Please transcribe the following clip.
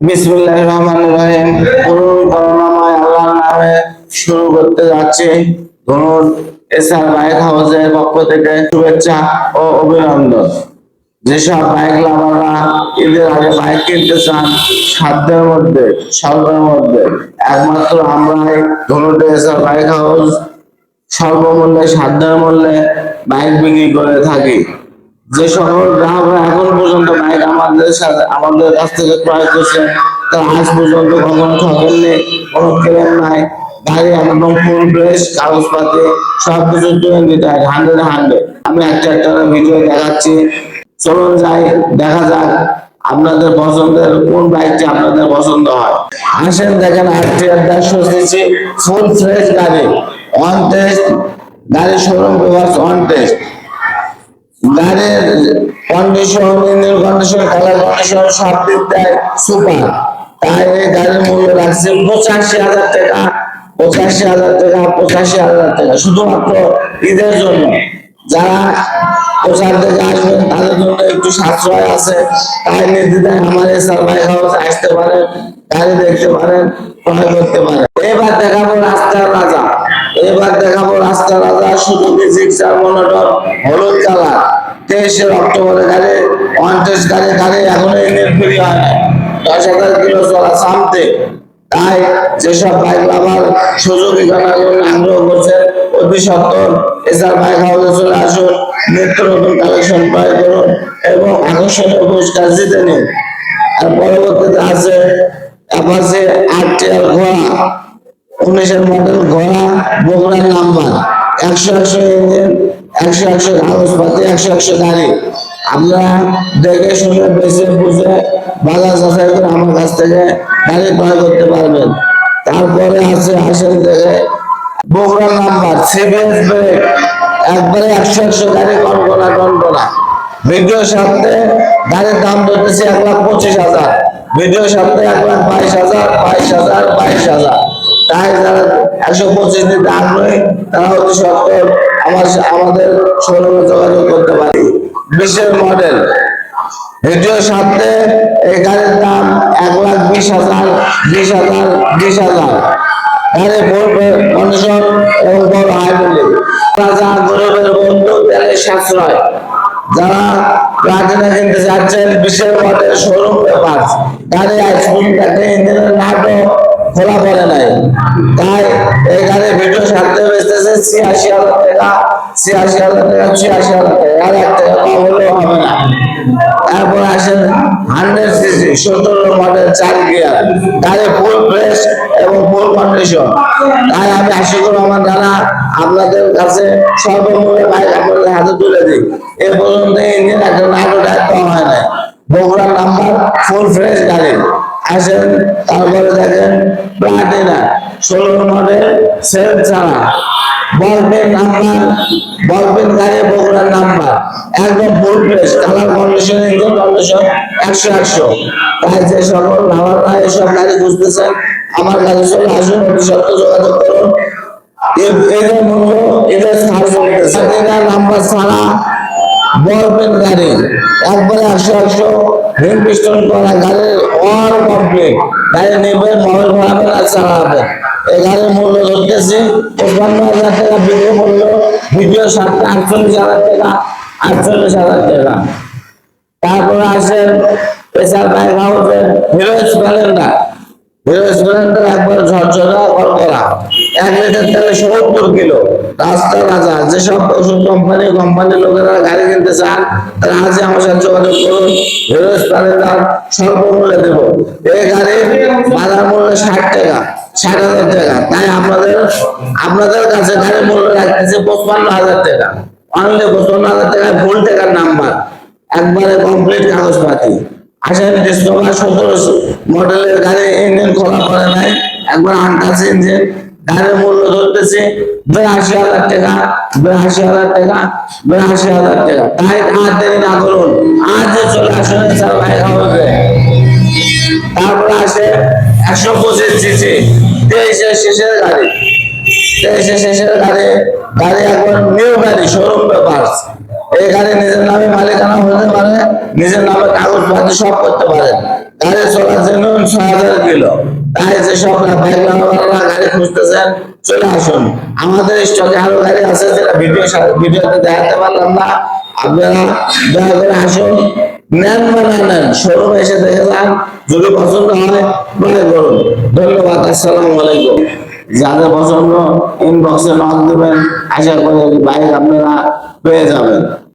বিসমুল্লাহ রহমান রহিম। করুন করুণাময় আল্লাহর নামে শুরু করতে যাচ্ছি। ধরুন এসআর বাইক হাউসের পক্ষ থেকে শুভেচ্ছা ও অভিনন্দন। যেসব বাইক লাভাররা ঈদের আগে বাইক কিনতে চান, সাধ্যের মধ্যে, স্বল্পের মধ্যে, একমাত্র আমরাই ধরুন এসআর বাইক হাউস স্বল্পমূল্যে সাধ্যের মূল্যে বাইক বিক্রি করে থাকি। যে সকল গ্রাহকরা এখন পর্যন্ত বাইক আমাদের সাথে, আমাদের কাছ থেকে ক্রয় করছে, তারা আজ পর্যন্ত কখনো ঠকেননি কোনো ক্লেম নাই। গাড়ি একদম ফুল ফ্রেশ কাগজপাতি সব কিছু টোয়েন্টি টাইট হান্ড্রেড হান্ড্রেড আমি একটা একটা ভিডিও দেখাচ্ছি। চলুন যাই, দেখা যাক আপনাদের পছন্দের কোন বাইকটি আপনাদের পছন্দ হয়। আসেন, দেখেন আটটি দেড়শো সিসি ফুল ফ্রেশ গাড়ি। অন টেস্ট গাড়ি শোরুম পেপার অন টেস্ট গাড়ির condition engine condition colour condition সব দিক দেয় সুপার তাই এই গাড়ির মূল্য রাখছে পঁচাশি হাজার টাকা, পঁচাশি হাজার টাকা, পঁচাশি হাজার টাকা। শুধুমাত্র ঈদের জন্য। যারা প্রচার থেকে আসবেন, তাদের জন্য একটু সাশ্রয় আছে। তাই নির্দ্বিধায় আমার এসআর বাইক হাউসে আসতে পারেন, গাড়ি দেখতে পারেন, ক্রয় করতে পারেন। এবার দেখাবো রাস্তার রাজা। এবার দেখাবো রাস্তার রাজা, শুধু জিক্সার মনোটর হলুদ কালার তেইশের অক্টোবরে ওয়ান টেস্ট গাড়ি গাড়ি এখনও ইঞ্জিন হয়। না দশ হাজার কিলো চলা সামতে তাই যেসব বাইক লাভার সুযোগ আগ্রহ করছেন অতি সত্তর এসআর বাইক হাউসে চলে আসুন, নিত্য নতুন কালেকশন ক্রয় করুন এবং আকর্ষণীয় পুরস্কার জিতে নিন। আর পরবর্তীতে আছে অ্যাপাচে আরটিআর ঘোড়া। উনিশের মডেল ঘোড়া নাম্বার একশো একশো ইঞ্জিন একশো একশো কাগজপাতি একশো একশো গাড়ি। আমরা দেখে শুনে বেছে বুঝে বাজার যাচাই করে আমার কাছ থেকে গাড়ি ক্রয় করতে পারবেন। তারপরে আছে আসেন দেখে বগুড়ার নাম্বার সিবিএস ব্রেক একবারে একশো একশো গাড়ি কনকনা কনকনা ভিডিও সাথে গাড়ির দাম ধরতেছে এক লাখ পঁচিশ হাজার। ভিডিও সাথে এক লাখ বাইশ হাজার বাইশ হাজার বাইশ হাজার। তাই যারা একশো পঁচিশ নিতে আগ্রহী তারা অতি সত্তর আমার আমাদের শোরুমে যোগাযোগ করতে পারি। বিশের মডেল ভিডিও সাথে এই গাড়ির দাম এক লাখ বিশ হাজার বিশ হাজার বিশ হাজার। গাড়ি কন্ডিশন এবং বড় হাইড্রোলি রাজা গরিবের বন্ধু তেলের সাশ্রয়। যারা প্লাটিনা কিনতে যাচ্ছেন বিশের মডেল শোরুম পেপার গাড়ি পর্যন্ত একটা ইঞ্জিনের নাটক খোলা পড়ে নাই। তাই গাড়ির ভিডিও সাথে বেচতেছে ছিয়াশি হাজার টাকা, ছিয়াশি হাজার টাকা, ছিয়াশি হাজার টাকা। আর এক টাকা হলেও হবে না। তারপর আসেন হান্ড্রেড সিসি সতেরো মডেল চার গিয়ার। গাড়ি ফুল ফ্রেশ এবং ফুল কন্ডিশন তাই আমি আশিকুর রহমান রানা আপনাদের কাছে সর্বমূল্যে বাইক আপনাদের হাতে তুলে দিই। এ পর্যন্ত ইঞ্জিন একটা নাটক দায়িত্ব হয় না বগুড়ার নাম্বার ফুল ফ্রেশ গাড়ি। আসেন, তারপরে দেখেন প্লাটিনা ষোলো মডেল সেল ছাড়া। বলপেন নাম্বার বলপেন গাড়ি বগুড়ার নাম্বার। একদম full fresh colour condition engine condition একশো একশো। তাই যে সকল ভাবাররা এসব গাড়ি বুঝতেছেন আমার কাছে চলে আসুন, অতি সত্য যোগাযোগ করুন। এদের মূল্য এদের চলতেছে নাম্বার ছাড়া বলপেন গাড়ি। একবারে একশো রিং পিস্টন করা গাড়ির অল কমপ্লিট গাড়ি নেবেন মোবাইল ভাড়াবেন আর চালাবেন এই গাড়ির মূল্য ধরতেছি পঞ্চান্ন হাজার টাকা, বিক্রি মূল্য ভিডিও সাতটা আটচল্লিশ হাজার টাকা, আটচল্লিশ হাজার টাকা। তারপরে আসেন প্রেসার বাইক হাউসের হিরো স্প্লেন্ডার। হিরো স্প্লেন্ডার একবার ঝরঝরা করা এক লিটার তেলে সত্তর কিলো। রাস্তা রাজা যেসব ওষুধ কোম্পানি কোম্পানির লোকেরা গাড়ি কিনতে চান, তারা আজই আমার সাথে যোগাযোগ করুন হিরো স্প্লেন্ডার স্বল্প মূল্যে দেবো। এই গাড়ি বাজার মূল্য ষাট টাকা, ষাট হাজার টাকা। তাই আপনাদের আপনাদের কাছে গাড়ির মূল্য রাখতেছে পঁচপান্ন হাজার টাকা। অনলি পঁচপান্ন হাজার টাকা ফুল টাকার নাম্বার। একবারে কমপ্লিট কাগজপাতি আসেন ডিসকভার সতেরো মডেলের গাড়ি ইঞ্জিন খোলা পড়ে নাই। একবার আনটাচ ইঞ্জিন গাড়ির মূল্য ধরতেছে বিরাশি হাজার টাকা, বিরাশি হাজার টাকা, বিরাশি হাজার টাকা। তাই আর দেরি না করুন। আজ চলে আসুন তারপরে আসে একশো পঁচিশ সিসি, তেইশের শেষের গাড়ি। তেইশের শেষের গাড়ি গাড়ি একবার নিউ গাড়ি শোরুম পেপার্স এই গাড়ি নিজের নামে মালিকানা হতে পারে, নিজের নামে কাগজ পাতি সব করতে পারেন গাড়ি চলার জন্য ছয় হাজার কিলো শোরুম এসে দেখে যান। যদি পছন্দ হয় মনে করুন। ধন্যবাদ যাদের পছন্দ ইনবক্সে নক দেবেন, আশা করি বাইক আপনারা পেয়ে যাবেন।